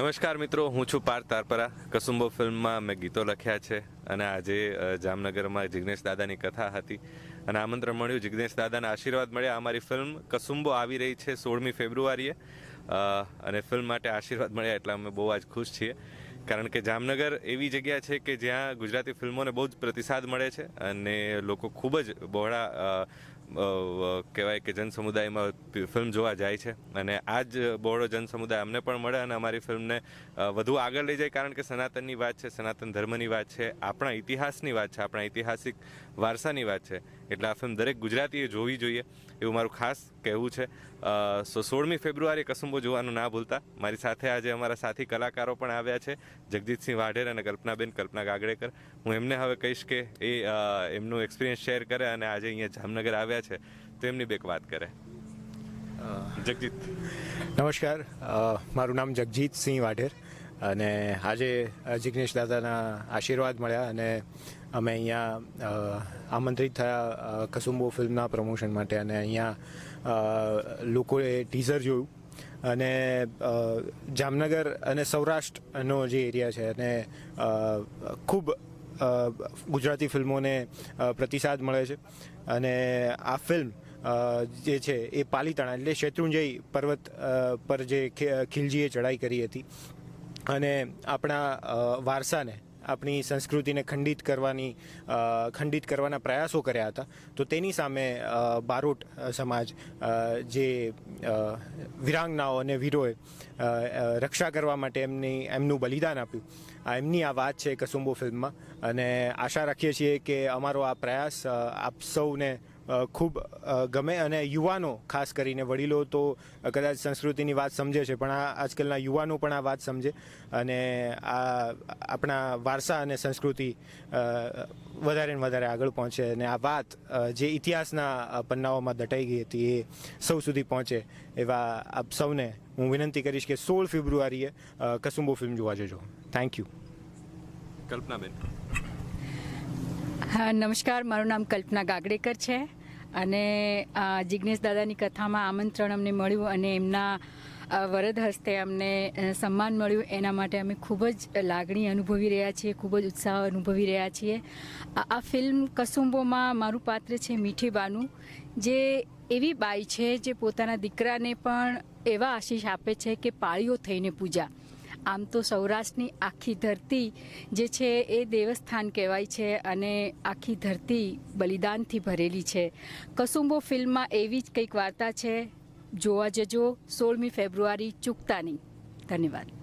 નમસ્કાર મિત્રો, હું છું પાર્થ તારપરા. કસુંબો ફિલ્મમાં મેં ગીતો લખ્યા છે અને આજે જામનગરમાં જિગ્નેશ દાદાની કથા હતી અને આમંત્રણ મળ્યું. જિગ્નેશ દાદાના આશીર્વાદ મળ્યા. અમારી ફિલ્મ કસુંબો આવી રહી છે સોળમી ફેબ્રુઆરીએ. અને ફિલ્મ માટે આશીર્વાદ મળ્યા એટલે અમે બહુ આજ ખુશ છીએ. કારણ કે જામનગર એવી જગ્યા છે કે જ્યાં ગુજરાતી ફિલ્મોને બહુ જ પ્રતિસાદ મળે છે અને લોકો ખૂબ જ બહોળા કહેવાય કે જન સમુદાયમાં ફિલ્મ જોવા જાય છે. અને આ જ બહોળો જન સમુદાય અમને પણ મળે અને અમારી ફિલ્મને વધુ આગળ લઈ જાય. કારણ કે સનાતનની વાત છે, સનાતન ધર્મની વાત છે, આપણા ઇતિહાસની વાત છે, આપણા ઐતિહાસિક વારસાની વાત છે. એટલે આ ફિલ્મ દરેક ગુજરાતીએ જોવી જોઈએ એવું મારું ખાસ કહેવું છે. સો સોળમી ફેબ્રુઆરી કસુંબો જોવાનું ના ભૂલતા. મારી સાથે આજે અમારા સાથી કલાકારો પણ આવ્યા છે. જગજીતસિંહ વાઢેર અને કલ્પનાબેન કલ્પના ગાગડેકર. હું એમને હવે કહીશ કે એ એમનું એક્સપિરિયન્સ શેર કરે અને આજે અહીંયા જામનગર આવ્યા છે. તો એમની બેક વાત કરે. જગજીત. નમસ્કાર. મારું નામ જગજીત સિંહ વાઢેર. અને આજે જિગ્નેશ દાદાના આશીર્વાદ મળ્યા અને અમે અહીંયા આમંત્રિત થયા કસુંબો ફિલ્મના પ્રમોશન માટે અને અહીંયા લોકોએ ટીઝર જોયું. અને જામનગર અને સૌરાષ્ટ્રનો જે એરિયા છે અને ખૂબ ગુજરાતી ફિલ્મોને પ્રતિસાદ મળે છે. અને આ ફિલ્મ જે છે એ પાલીતાણા એટલે શેત્રુંજય પર્વત પર જે ખિલજીએ ચડાઈ કરી હતી. અને આપણા વારસાને, આપણી સંસ્કૃતિને ખંડિત કરવાની ખંડિત કરવાના પ્રયાસો કર્યા હતા, તો તેની સામે બારોટ સમાજ જે વિરાંગનાઓ અને વીરોએ રક્ષા કરવા માટે એમની, એમનું બલિદાન આપ્યું. આ એમની આ વાત છે કસુંબો ફિલ્મમાં, અને આશા રાખીએ છીએ કે અમારો આ પ્રયાસ આપ સૌને ખૂબ ગમે અને યુવાનો ખાસ કરીને વડીલો તો કદાચ સંસ્કૃતિની વાત સમજે છે પણ આ આજકાલના યુવાનો પણ આ વાત સમજે અને આ આપણા વારસા અને સંસ્કૃતિ વધારે ને વધારે આગળ પહોંચે અને આ વાત જે ઇતિહાસના પન્નાઓમાં દટાઈ ગઈ હતી એ સૌ સુધી પહોંચે એવા આપ સૌને હું વિનંતી કરીશ કે સોળ ફેબ્રુઆરીએ કસુંબો ફિલ્મ જોવા જજો. Thank you Kalpanaben. હા નમસ્કાર. મારું નામ કલ્પના ગાગડેકર છે. અને જિજ્ઞેશ દાદાની કથામાં આમંત્રણ અમને મળ્યું અને એમના વરદ હસ્તે અમને સન્માન મળ્યું. એના માટે અમે ખૂબ જ લાગણી અનુભવી રહ્યા છીએ, ખૂબ જ ઉત્સાહ અનુભવી રહ્યા છીએ. આ ફિલ્મ કસુંબોમાં મારું પાત્ર છે મીઠી બાનું, જે એવી બાઈ છે જે પોતાના દીકરાને પણ એવા આશીષ આપે છે કે પાળીઓ થઈને પૂજા. આમ તો સૌરાષ્ટ્રની આખી ધરતી જે છે એ દેવસ્થાન કહેવાય છે અને આખી ધરતી બલિદાનથી ભરેલી છે. કસુંબો ફિલ્મમાં એવી જ કંઈક વાર્તા છે. જોવા જજો, સોળમી ફેબ્રુઆરી ચૂકતાની. ધન્યવાદ.